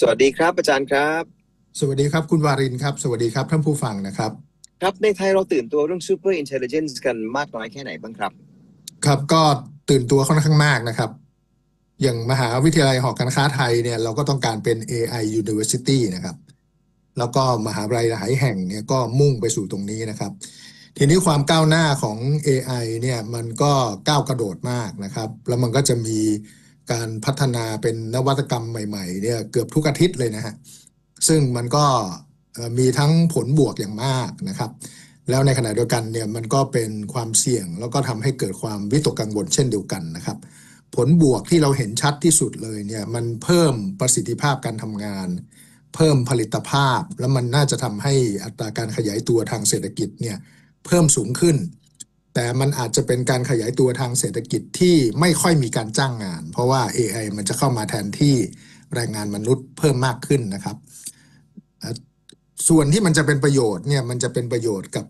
สวัสดีครับอาจารย์ครับ สวัสดีครับคุณวารินครับ สวัสดีครับท่านผู้ฟังนะครับ ครับในไทยเราตื่นตัวเรื่อง Super Intelligence กันมากน้อยแค่ไหนบ้างครับ ครับก็ตื่นตัวค่อนข้างมากนะครับ อย่างมหาวิทยาลัยหอการค้าไทยเนี่ยเราก็ต้องการเป็น AI University นะครับ แล้วก็มหาวิทยาลัยหลายแห่งเนี่ยก็มุ่งไปสู่ตรงนี้นะครับ ทีนี้ความก้าวหน้าของ AI เนี่ยมันก็ก้าวกระโดดมากนะครับ แล้วมันก็จะมี การพัฒนาเป็นนวัตกรรมใหม่ๆเนี่ยเกือบทุกอาทิตย์เลยนะฮะซึ่งมันก็มีทั้งผลบวกอย่างมากนะครับ แล้วในขณะเดียวกันเนี่ยมันก็เป็นความเสี่ยงแล้วก็ทำให้เกิดความวิตกกังวลเช่นเดียวกันนะครับ ผลบวกที่เราเห็นชัดที่สุดเลยเนี่ยมันเพิ่มประสิทธิภาพการทำงาน เพิ่มผลิตภาพ แล้วมันน่าจะทำให้อัตราการขยายตัวทางเศรษฐกิจเนี่ยเพิ่มสูงขึ้น แต่มันอาจจะเป็นการขยายตัวทางเศรษฐกิจที่ไม่ค่อยมีการจ้างงาน เพราะว่า AI มันจะเข้ามาแทนที่แรงงานมนุษย์เพิ่มมากขึ้นนะครับ ส่วนที่มันจะเป็นประโยชน์เนี่ยมันจะเป็นประโยชน์กับ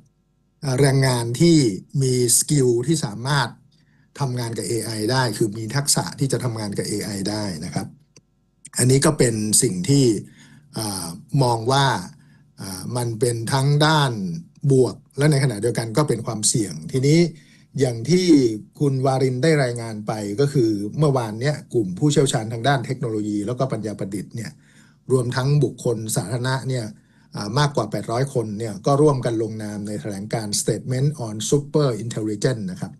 แรงงานที่มีสกิลที่สามารถทำงานกับ AI ได้ คือมีทักษะที่จะทำงานกับ AI ได้นะครับ อันนี้ก็เป็นสิ่งที่อมองว่ามันเป็นทั้งด้าน บวก และในขณะเดียวกันก็เป็นความเสี่ยง ทีนี้อย่างที่คุณวารินได้รายงานไปก็คือเมื่อวานเนี้ยกลุ่มผู้เชี่ยวชาญทางด้านเทคโนโลยี แล้วก็ปัญญาประดิษฐ์เนี่ยรวมทั้งบุคคลสาธารณะเนี่ยมากกว่า 800 คนเนี่ยก็ร่วมกันลงนามในแถลงการ Statement on Super Intelligence นะครับ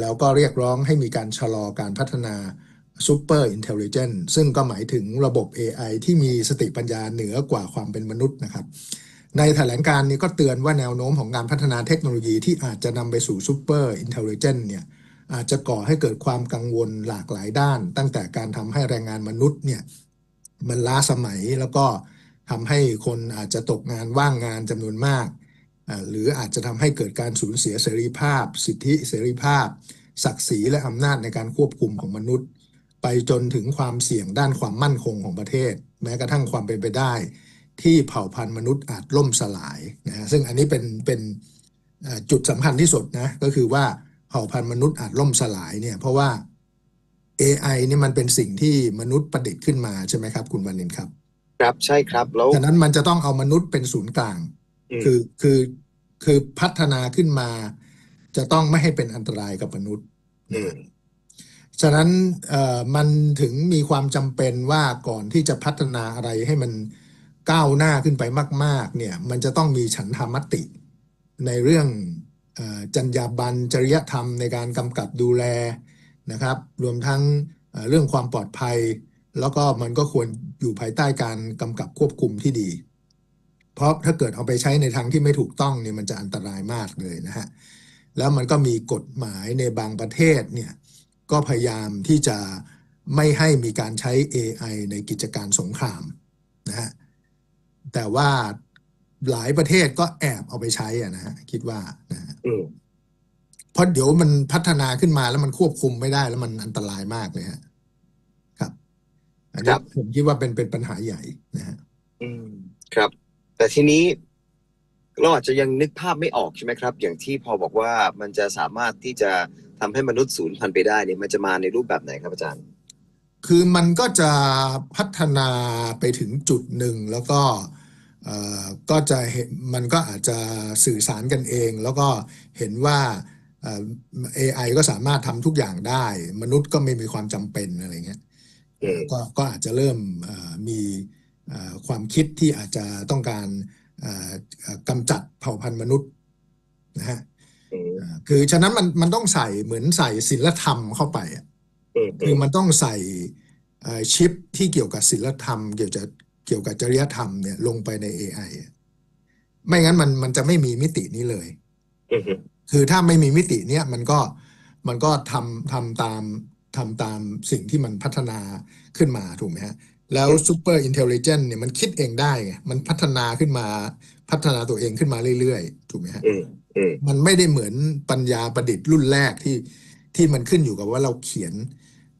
แล้วก็เรียกร้องให้มีการชะลอการพัฒนา Super Intelligence ซึ่งก็หมายถึงระบบ AI ที่มีสติปัญญาเหนือกว่าความเป็นมนุษย์นะครับ ในแถลงการนี้ก็เตือนว่าแนวโน้มของการพัฒนาเทคโนโลยีที่อาจจะนำไปสู่ Super Intelligence เนี่ยอาจจะก่อให้เกิดความกังวลหลากหลายด้าน ตั้งแต่การทำให้แรงงานมนุษย์เนี่ยมันล้าสมัยแล้วก็ทำให้คนอาจจะตกงานว่างงานจำนวนมาก หรืออาจจะทำให้เกิดการสูญเสียเสรีภาพ สิทธิเสรีภาพ ศักดิ์ศรีและอำนาจในการควบคุมของมนุษย์ ไปจนถึงความเสี่ยงด้านความมั่นคงของประเทศ แม้กระทั่งความเป็นไปได้ ที่เผ่าพันธุ์มนุษย์อาจล่มสลายนะฮะซึ่งอันนี้เป็นเป็นเอ่อจุดสำคัญที่สุดนะก็คือว่าเผ่าพันธุ์มนุษย์อาจล่มสลายเนี่ยเพราะว่า AI นี่มันเป็นสิ่งที่มนุษย์ประดิษฐ์ขึ้นมาใช่ไหมครับ คุณวานินครับ ครับใช่ครับแล้วฉะนั้นมันจะต้องเอามนุษย์เป็นศูนย์กลางมคือคือคือพัฒนาขึ้นมา จะต้องไม่ให้เป็นอันตรายกับมนุษย์อืมฉะนั้นเอ่อมันถึงมีความจำเป็นว่าก่อนที่จะพัฒนาอะไรให้มัน ก้าวหน้าขึ้นไปมาก ๆ เนี่ยมันจะต้องมีฉันทามติ ในเรื่องจรรยาบรรณจริยธรรมในการกำกับดูแลนะครับ รวมทั้งเอ่อเรื่องความปลอดภัย แล้วก็มันก็ควรอยู่ภายใต้การกำกับควบคุมที่ดี เพราะถ้าเกิดเอาไปใช้ในทางที่ไม่ถูกต้องเนี่ยมันจะอันตรายมากเลยนะฮะแล้วมันก็มีกฎหมายในบางประเทศเนี่ยก็พยายามที่จะไม่ให้มีการใช้ AI ในกิจการสงครามนะฮะ แต่ว่าหลายประเทศก็แอบเอาไปใช้อะนะฮะคิดว่านะฮะอืมเพราะเดี๋ยวมันพัฒนาขึ้นมาแล้วมันควบคุมไม่ได้แล้วมันอันตรายมากเลยฮะ ครับ อันนี้ผมคิดว่าเป็นเป็นปัญหาใหญ่นะฮะอืมครับ แต่ทีนี้เราอาจจะยังนึกภาพไม่ออกใช่ไหมครับ อย่างที่พอบอกว่ามันจะสามารถที่จะทำให้มนุษย์สูญพันธุ์ไปได้เนี่ยมันจะมาในรูปแบบไหนครับอาจารย์ คือมันก็จะพัฒนาไปถึงจุดหนึ่งแล้วก็เอ่อ ก็จะเห็นมันก็อาจจะสื่อสารกันเอง แล้วก็เห็นว่าเอ่อ AI ก็สามารถทำทุกอย่างได้ มนุษย์ก็ไม่มีความจำเป็นอะไรเงี้ยอืมก็ก็อาจจะเริ่มเอ่อมีเอ่อความคิดที่อาจจะต้องการเอ่อเอ่อกำจัดเผ่าพันธุ์มนุษย์นะฮะอืมอ่าคือฉะนั้นมันมันต้องใส่เหมือนใส่ศีลธรรมเข้าไปอะอืมคือมันต้องใส่เอ่อชิปที่เกี่ยวกับศีลธรรม เกี่ยวกับเกี่ยวกับจริยธรรมเนี่ยลงไปใน AI อะไม่งั้นมันมันจะไม่มีมิตินี้เลยอืมคือถ้าไม่มีมิติเนี้ยมันก็มันก็ทำทำตามทำตามสิ่งที่มันพัฒนาขึ้นมาถูกไหมฮะ แล้ว Super Intelligent เนี่ยมันคิดเองได้ไงมันพัฒนาขึ้นมาพัฒนาตัวเองขึ้นมาเรื่อยๆ ถูกไหมฮะอืมอืมมันไม่ได้เหมือนปัญญาประดิษฐ์รุ่นแรกที่ที่มันขึ้นอยู่กับว่าเราเขียน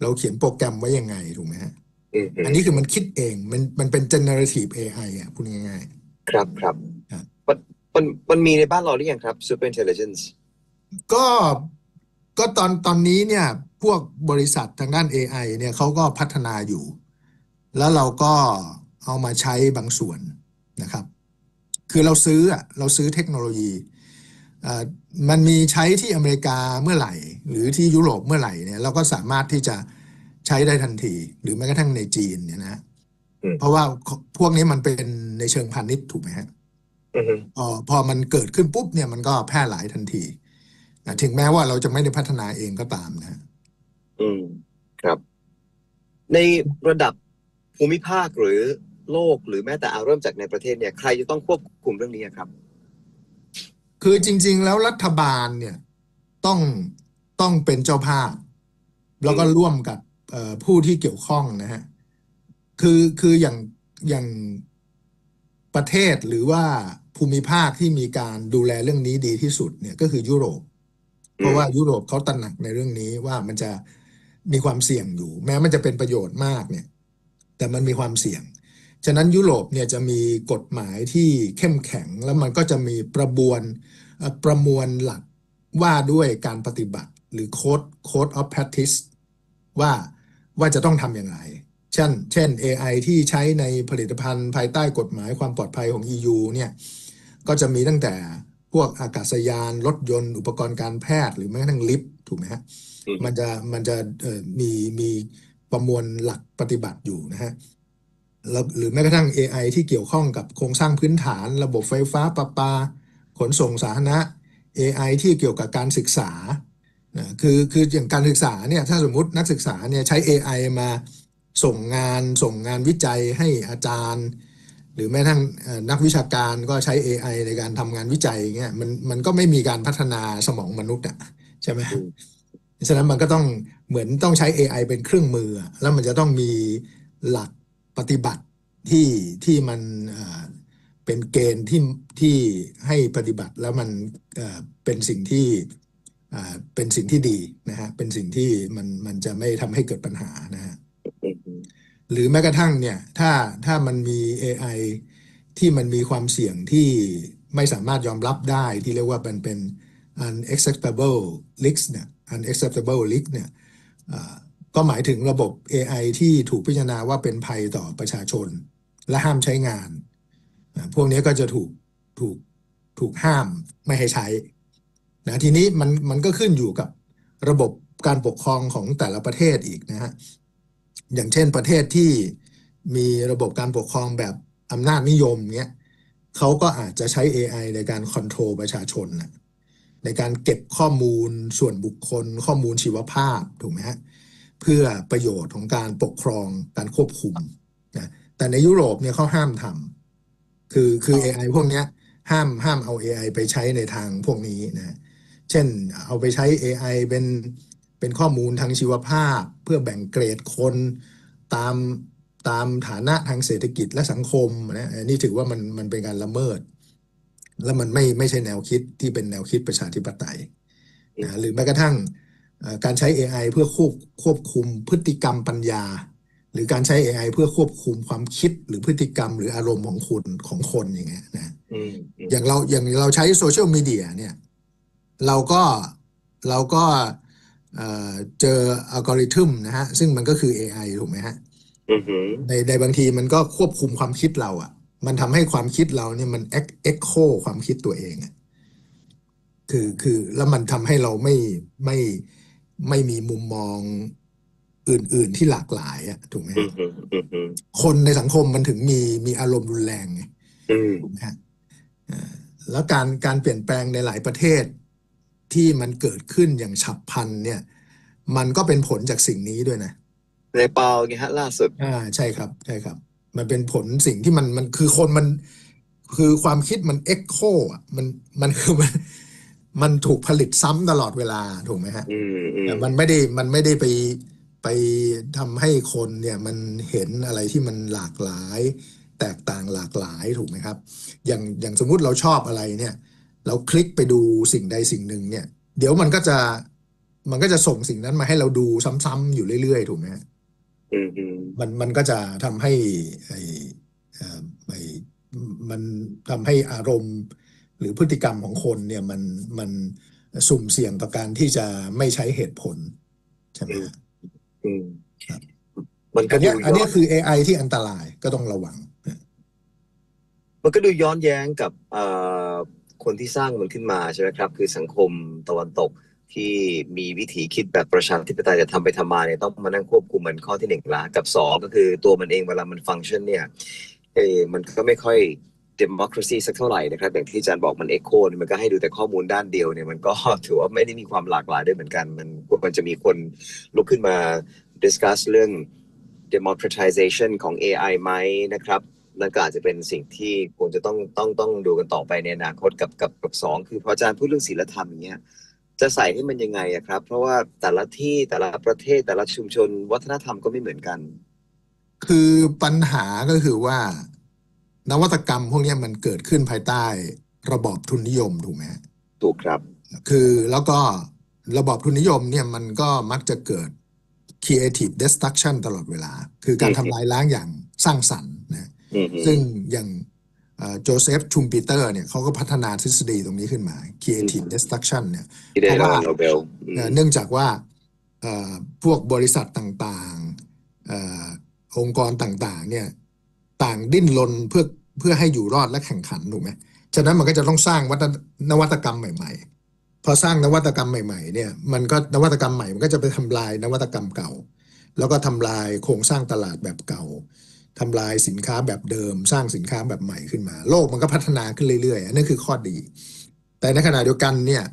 เราเขียนโปรแกรมไว้ยังไงถูกไหมฮะ อืมอันนี้คือมันคิดเอง มันมันเป็น generative AI อะพูดง่ายครับครับครับมันมันมันมีในบ้านเราหรือยังครับ Super Intelligence ๆก็ก็ตอนตอนนี้เนี่ย พวกบริษัททางด้าน AI เนี่ยเขาก็พัฒนาอยู่ แล้วเราก็เอามาใช้บางส่วนนะครับ คือเราซื้ออะเราซื้อเทคโนโลยีเอ่อมันมีใช้ที่อเมริกาเมื่อไหร่ หรือที่ยุโรปเมื่อไหร่เนี่ยเราก็สามารถที่จะ ใช้ได้ทันที หรือแม้กระทั่งในจีนเนี่ยนะอืมเพราะว่าพวกนี้มันเป็นในเชิงพาณิชย์ถูกไหมฮะอือฮึพอพอมันเกิดขึ้นปุ๊บเนี่ยมันก็แพร่หลายทันทีนะถึงแม้ว่าเราจะไม่ได้พัฒนาเองก็ตามนะ อืมครับ ในระดับภูมิภาคหรือโลกหรือแม้แต่เอาเริ่มจากในประเทศเนี่ยใครจะต้องควบคุมเรื่องนี้ครับ คือจริง ๆ แล้วรัฐบาลเนี่ยต้องต้องเป็นเจ้าภาพ แล้วก็ร่วมกับเอ่อ ผู้ที่เกี่ยวข้องนะฮะคือคืออย่างอย่างประเทศหรือว่าภูมิภาคที่มีการดูแลเรื่องนี้ดีที่สุดเนี่ยก็คือยุโรป เพราะว่ายุโรปเขาตระหนักในเรื่องนี้ว่ามันจะมีความเสี่ยงอยู่ แม้มันจะเป็นประโยชน์มากเนี่ย แต่มันมีความเสี่ยง ฉะนั้นยุโรปเนี่ยจะมีกฎหมายที่เข้มแข็ง แล้วมันก็จะมีประบวนประมวลหลักว่าด้วยการปฏิบัติ หรือ code code of practice ว่า ว่าจะต้องทำอย่างไร เช่น เช่น AI ที่ใช้ในผลิตภัณฑ์ภายใต้กฎหมายความปลอดภัยของ EU เนี่ยก็จะมีตั้งแต่พวกอากาศยาน รถยนต์ อุปกรณ์การแพทย์หรือแม้กระทั่งลิฟต์ถูกไหมฮะอืมมันจะมันจะเอ่อมีมีประมวลหลักปฏิบัติอยู่นะฮะแล้วหรือแม้กระทั่ง AI ที่เกี่ยวข้องกับโครงสร้างพื้นฐาน ระบบไฟฟ้าประปา ขนส่งสาธารณะ AI ที่เกี่ยวกับการศึกษา นะคือคืออย่างการศึกษาเนี่ยถ้าสมมุตินักศึกษาเนี่ยใช้ AI มาส่งงานส่งงานวิจัยให้อาจารย์ หรือแม้กระทั่งเอ่อนักวิชาการก็ใช้ AI ในการทำงานวิจัยอย่างเงี้ยมันมันก็ไม่มีการพัฒนาสมองมนุษย์อะใช่ไหมอืมฉะนั้นมันก็ต้องเหมือนต้องใช้ AI เป็นเครื่องมืออะแล้วมันจะต้องมีหลักปฏิบัติที่ที่มันเอ่อเป็นเกณฑ์ที่ที่ให้ปฏิบัติแล้วมันเอ่อเป็นสิ่งที่อ่า เป็นสิ่งที่ดีนะฮะเป็นสิ่งที่มันมันจะไม่ทำให้เกิดปัญหานะฮะอืมหรือแม้กระทั่งเนี่ยถ้าถ้ามันมี AI ที่มันมีความเสี่ยงที่ไม่สามารถยอมรับได้ที่เรียกว่าเป็นเป็น unacceptable risk เนี่ย unacceptable risk เนี่ยอ่าก็หมายถึงระบบ AI ที่ถูกพิจารณาว่าเป็นภัยต่อประชาชน และห้ามใช้งานอ่าพวกนี้ก็จะถูกถูกถูกห้ามไม่ให้ใช้ นะทีนี้มันมันก็ขึ้นอยู่กับระบบการปกครองของแต่ละประเทศอีกนะฮะอย่างเช่นประเทศที่มีระบบการปกครองแบบอำนาจนิยมเงี้ยเขาก็อาจจะใช้ AI ในการคอนโทรลประชาชนนะในการเก็บข้อมูลส่วนบุคคล ข้อมูลชีวภาพถูกไหมฮะเพื่อประโยชน์ของการปกครองการควบคุมนะแต่ในยุโรปเนี่ยเขาห้ามทำคือคือ AI พวกเนี้ยห้ามห้ามเอา AI ไปใช้ในทางพวกนี้นะ เช่น เอาไปใช้ AI เป็นเป็นข้อมูลทางชีวภาพ เพื่อแบ่งเกรดคนตามตามฐานะทางเศรษฐกิจและสังคมนะอันนี้ถือว่ามันมันเป็นการละเมิด แล้วมันไม่ไม่ใช่แนวคิดที่เป็นแนวคิดประชาธิปไตยนะหรือแม้กระทั่งเอ่อการใช้ AI เพื่อควบควบคุมพฤติกรรมปัญญา หรือการใช้ AI เพื่อควบคุมความคิดหรือพฤติกรรม หรืออารมณ์ของคุณของคนอย่างเงี้ยนะอืมอืมอย่างเราอย่างเราใช้โซเชียลมีเดียเนี่ย เราก็เราก็เอ่อเจออัลกอริทึมนะฮะ ซึ่งมันก็คือ AI ถูกไหมฮะอืมอืมในในบางทีมันก็ควบคุมความคิดเราอะ มันทำให้ความคิดเราเนี่ยมันเอ็กเอ็กโคความคิดตัวเองอะคือคือแล้วมันทำให้เราไม่ไม่ไม่มีมุมมองอื่น ๆที่หลากหลายอะถูกไหมอืฮะมอืมอืมอืมคนในสังคมมันถึงมีมีอารมณ์รุนแรงไงอืมถูกไหมฮะเอ่อแล้วการการเปลี่ยนแปลงในหลายประเทศ ที่มันเกิดขึ้นอย่างฉับพลันเนี่ย มันก็เป็นผลจากสิ่งนี้ด้วยนะในเปาไงฮะล่าสุดอ่าใช่ครับใช่ครับ มันเป็นผลสิ่งที่มันมันคือคนมันคือความคิดมันเอ็กโคอะมันมันคือมันมันถูกผลิตซ้ำตลอดเวลาถูกไหมฮะอืมอืมแต่มันไม่ได้มันไม่ได้ไปไปทำให้คนเนี่ยมันเห็นอะไรที่มันหลากหลาย แตกต่างหลากหลายถูกไหมครับ อย่างอย่างสมมุติเราชอบอะไรเนี่ย เราคลิกไปดูสิ่งใดสิ่งหนึ่งเนี่ย เดี๋ยวมันก็จะมันก็จะส่งสิ่งนั้นมาให้เราดูซ้ำๆอยู่เรื่อยๆ ถูกไหมฮะอืมอืมมันมันก็จะทำให้ไอ้เอ่อไอ้มันทำให้อารมณ์ หรือพฤติกรรมของคนเนี่ยมันมันสุ่มเสี่ยงต่อการที่จะไม่ใช้เหตุผลใช่ไหมฮะอืมครับมันก็อันเนี้ยดูอันเนี้ย้ยคือ AI ที่อันตรายก็ต้องระวัง มันก็ดูย้อนแย้งกับเอ่อ คนที่สร้างมันขึ้นมาใช่ไหมครับ คือสังคมตะวันตกที่มีวิถีคิดแบบประชาธิปไตยจะทำไปทำมาเนี่ยต้องมานั่งควบคุมมันข้อที่หนึ่งละกับสองก็คือตัวมันเองเวลามันฟังก์ชันเนี่ยเออมันก็ไม่ค่อย democracy สักเท่าไหร่นะครับอย่างที่อาจารย์บอกมัน echo เนี่ยมันก็ให้ดูแต่ข้อมูลด้านเดียวเนี่ยมันก็ถือว่าไม่ได้มีความหลากหลายด้วยเหมือนกัน มันมันจะมีคนลุกขึ้นมา discuss เรื่อง democratization ของ AI ไหมนะครับ นั่นก็อาจจะเป็นสิ่งที่ควรจะต้องต้องต้องดูกันต่อไปในอนาคตกับกับกับสองคือพออาจารย์พูดเรื่องศีลธรรมอย่างเงี้ยจะใส่ให้มันยังไงอะครับ เพราะว่าแต่ละที่แต่ละประเทศแต่ละชุมชน วัฒนธรรมก็ไม่เหมือนกัน คือปัญหาก็คือว่า นวัตกรรมพวกเนี้ยมันเกิดขึ้นภายใต้ระบอบทุนนิยมถูกไหมฮะถูกครับ คือแล้วก็ระบอบทุนนิยมเนี่ยมันก็มักจะเกิด creative destruction ตลอดเวลา คือการอืมทำลายล้างอย่างสร้างสรรค์นะอืมฮึ ซึ่งอย่างโจเซฟชุมปีเตอร์เนี่ยเขาก็พัฒนาทฤษฎีตรงนี้ขึ้นมา creative destruction เนี่ยที่ได้เพราะรางว่าวัลโนเบลอืมเอ่อเนื่องจากว่าเอ่อพวกบริษัทต่างๆเอ่อองค์กรต่างๆ เนี่ยต่างดิ้นรนเพื่อเพื่อให้อยู่รอดและแข่งขันถูกไหมฉะนั้นมันก็จะต้องสร้างวัฒนนวัตกรรมใหม่ ๆ พอสร้างนวัตกรรมใหม่ ๆ เนี่ย มันก็นวัตกรรมใหม่ มันก็จะไปทำลายนวัตกรรมเก่า แล้วก็ทำลายโครงสร้างตลาดแบบเก่า ทำลายสินค้าแบบเดิม สร้างสินค้าแบบใหม่ขึ้นมา โลกมันก็พัฒนาขึ้นเรื่อยๆอันนั่นคือข้อดี แต่ในขณะเดียวกันเนี่ย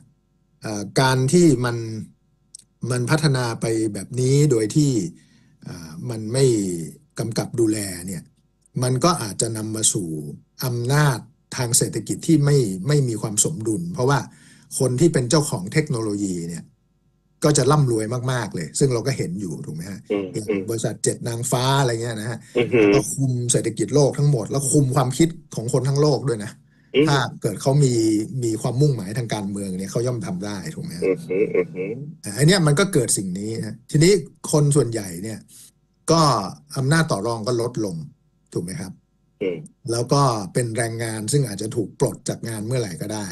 การที่มันมันพัฒนาไปแบบนี้โดยที่มันไม่กำกับดูแลเนี่ยมันก็อาจจะนำมาสู่อำนาจทางเศรษฐกิจที่ไม่ไม่มีความสมดุล เพราะว่าคนที่เป็นเจ้าของเทคโนโลยีเนี่ย ก็จะร่ำรวยมากๆเลย ซึ่งเราก็เห็นอยู่ถูกไหมฮะอืมอย่างอืมบริษัทเจ็ดนางฟ้าอะไรเงี้ยนะฮะอืมฮึก็คุมเศรษฐกิจโลกทั้งหมด แล้วคุมความคิดของคนทั้งโลกด้วยนะอืมถ้าเกิดเขามีมีความมุ่งหมายทางการเมืองเนี่ยเขาย่อมทำได้ถูกไหมฮะอืมฮึอืมฮึอ่าอันเนี้ยมันก็เกิดสิ่งนี้นะทีนี้คนส่วนใหญ่เนี่ย ก็อำนาจต่อรองก็ลดลงถูกไหมครับอืมแล้วก็เป็นแรงงานซึ่งอาจจะถูกปลดจากงานเมื่อไหร่ก็ได้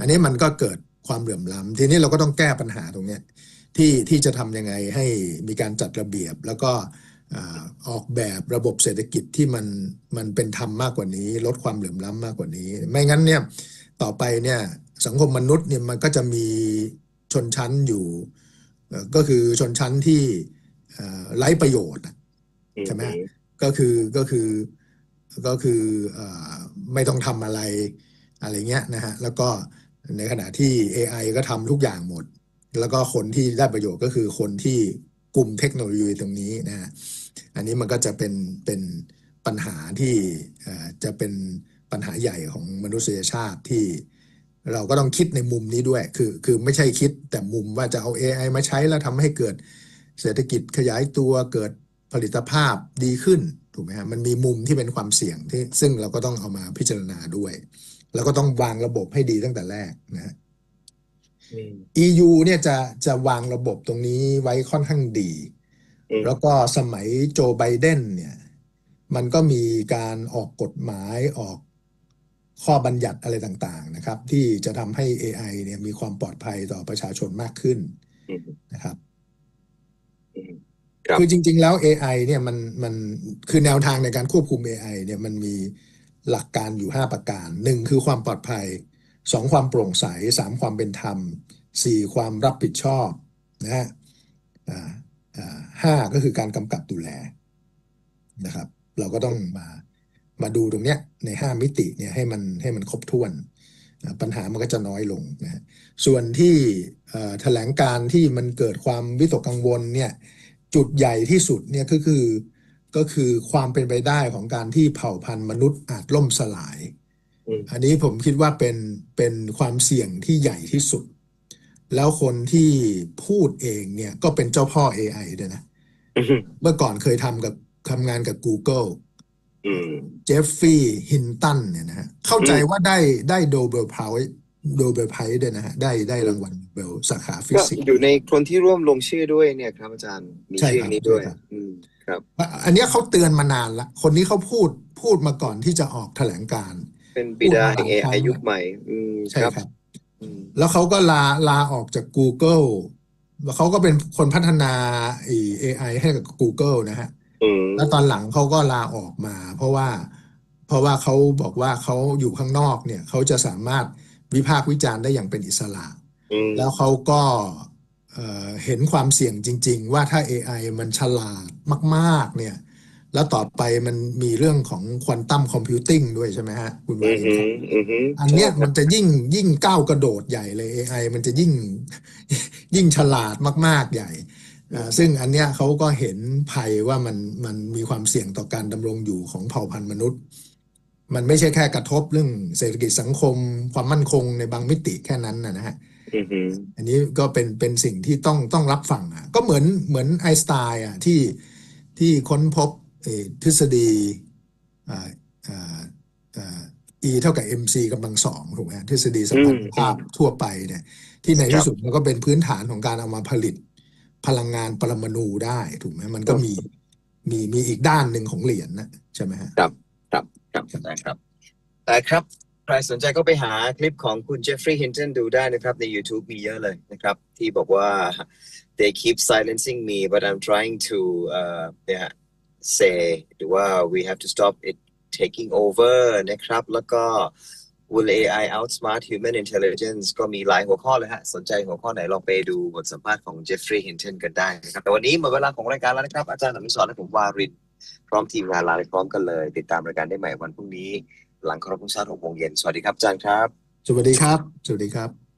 อันนี้มันก็เกิด ความเหลื่อมล้ำทีนี้เราก็ต้องแก้ปัญหาตรงเนี้ยที่ที่จะทำยังไงให้มีการจัดระเบียบ แล้วก็อ่าออกแบบระบบเศรษฐกิจที่มันมันเป็นธรรมมากกว่านี้ ลดความเหลื่อมล้ำมากกว่านี้ ไม่งั้นเนี่ยต่อไปเนี่ยสังคมมนุษย์เนี่ยมันก็จะมีชนชั้นอยู่เอ่อก็คือชนชั้นที่เอ่อไร้ประโยชน์อะใช่ไหมก็คือก็คือก็คือเอ่อไม่ต้องทำอะไรอะไรเงี้ยนะฮะแล้วก็ ในขณะที่ AI ก็ทำทุกอย่างหมด แล้วก็คนที่ได้ประโยชน์ก็คือคนที่กลุ่มเทคโนโลยีตรงนี้นะฮะอันนี้มันก็จะเป็นเป็นปัญหาที่จะเป็นปัญหาใหญ่ของมนุษยชาติที่เราก็ต้องคิดในมุมนี้ด้วย คือคือไม่ใช่คิดแต่มุมว่าจะเอา AI มาใช้แล้วทำให้เกิดเศรษฐกิจขยายตัวเกิดผลิตภาพดีขึ้นถูกไหมฮะมันมีมุมที่เป็นความเสี่ยงที่ซึ่งเราก็ต้องเอามาพิจารณาด้วย แล้วก็ต้องวางระบบให้ดีตั้งแต่แรกนะฮะอืม EU เนี่ยจะจะวางระบบตรงนี้ไว้ค่อนข้างดีอืมแล้วก็สมัยโจไบเดนเนี่ย มันก็มีการออกกฎหมายออกข้อบัญญัติอะไรต่างๆนะครับ ที่จะทำให้ AI เนี่ยมีความปลอดภัยต่อประชาชนมากขึ้นอืมนะครับอืมครับคือจริง ๆ แล้ว AI เนี่ยมันมันคือแนวทางในการควบคุม AI เนี่ยมันมี หลักการอยู่ 5 ประการหนึ่งคือความปลอดภัยสองความโปร่งใสสามความเป็นธรรมสี่ความรับผิดชอบนะฮะห้าก็คือการกำกับดูแลนะครับ เราก็ต้องมามาดูตรงเนี้ยใน 5 มิติเนี่ยให้มันให้มันครบถ้วนปัญหามันก็จะน้อยลงนะฮะส่วนที่แถลงการที่มันเกิดความวิตกกังวลเนี่ยจุดใหญ่ที่สุดเนี่ยก็คือ ก็คือความเป็นไปได้ของการที่เผ่าพันธุ์มนุษย์อาจล่มสลายอืมอันนี้ผมคิดว่าเป็นเป็นความเสี่ยงที่ใหญ่ที่สุด แล้วคนที่พูดเองเนี่ยก็เป็นเจ้าพ่อ AI ด้วยนะอืมเมื่อก่อนเคยทำกับทำงานกับ Google อืมเจฟฟี่ฮินตันเนี่ยนะฮะเข้าใจอืมว่าได้ได้โดเบลไพรส์โดเบลไพรส์ด้วยนะฮะได้ได้รางวัลโนเบลสาขาฟิก็สิกส์อยู่ในคนที่ร่วมลงชื่อด้วยเนี่ยครับอาจารย์มีใช่ชื่อครับนี้ด้วยใช่ ครับอืมครับอันเนี้ยเขาเตือนมานานละคนนี้เขาพูดพูดมาก่อนที่จะออกแถลงการณ์เป็นบิดาแห่งพูดมาหลายครั้ AI งยุคใหม่อืมใช่ครับครับอืมแล้วเขาก็ลาลาออกจาก Google แล้วเขาก็เป็นคนพัฒนาไอ้ AI ให้กับ Google นะฮะอืมแล้วตอนหลังเขาก็ลาออกมา เพราะว่า เพราะว่าเขาบอกว่าเขาอยู่ข้างนอกเนี่ยเขาจะสามารถวิพากษ์วิจารณ์ได้อย่างเป็นอิสระอืมแล้วเขาก็ เอ่อเห็นความเสี่ยงจริง ๆ ว่าถ้า AI มันฉลาดมาก ๆ เนี่ย แล้วต่อไปมันมีเรื่องของควอนตัมคอมพิวติ้งด้วยใช่ไหมฮะ คุณอืวาอรินฮึครับอือฮึอันเนี้ยมันจะยิ่งยิ่งก้าวกระโดดใหญ่เลย AI มันจะยิ่งยิ่งฉลาดมาก ๆ ใหญ่อ่าซึ่งอันเนี้ยเขาก็เห็นภัยว่ามันมันมีความเสี่ยงต่อการดำรงอยู่ของเผ่าพันธุ์มนุษย์ มันไม่ใช่แค่กระทบเรื่องเศรษฐกิจสังคม ความมั่นคงในบางมิติแค่นั้นนะนะฮะอือฮึอันนี้ก็เป็นเป็นสิ่งที่ต้องต้องรับฟังอะก็เหมือนเหมือนไอน์สไตน์อะที่ที่ค้นพบเอ่อทฤษฎีอ่าอ่าอ่า E เท่ากับ mc กำลังสองถูกไหมฮะทฤษฎีสัมพัทธภาพทั่วไปเนี่ยที่ในที่สุดมันก็เป็นพื้นฐานของการเอามาผลิตพลังงานปรมาณูได้ถูกไหมมันก็มีมีมีอีกด้านหนึ่งของเหรียญนะใช่ไหมฮะครับครับ ได้ครับแต่ครับใครสนใจก็ไปหาคลิปของคุณเจฟฟรีย์ฮินตันดูได้นะครับ ใน YouTube มีเยอะเลยนะครับ ที่บอกว่า they keep silencing me but I'm trying to เอ่อเนี่ย say หรือว่า we have to stop it taking over นะครับ แล้วก็ will AI outsmart human intelligence ก็มีหลายหัวข้อเลยฮะ สนใจหัวข้อไหนลองไปดูบทสัมภาษณ์ของเจฟฟรีย์ฮินตันกันได้นะครับ แต่วันนี้หมดเวลาของรายการแล้วนะครับ อาจารย์อนุสรและผมวาริน พร้อมทีมงานลาไปพร้อมกันเลย ติดตามรายการได้ใหม่วันพรุ่งนี้ หลังคารพธงชาติหกโมงเย็นสวัสดีครับอาจารย์ครับ สวัสดีครับ สวัสดีครับ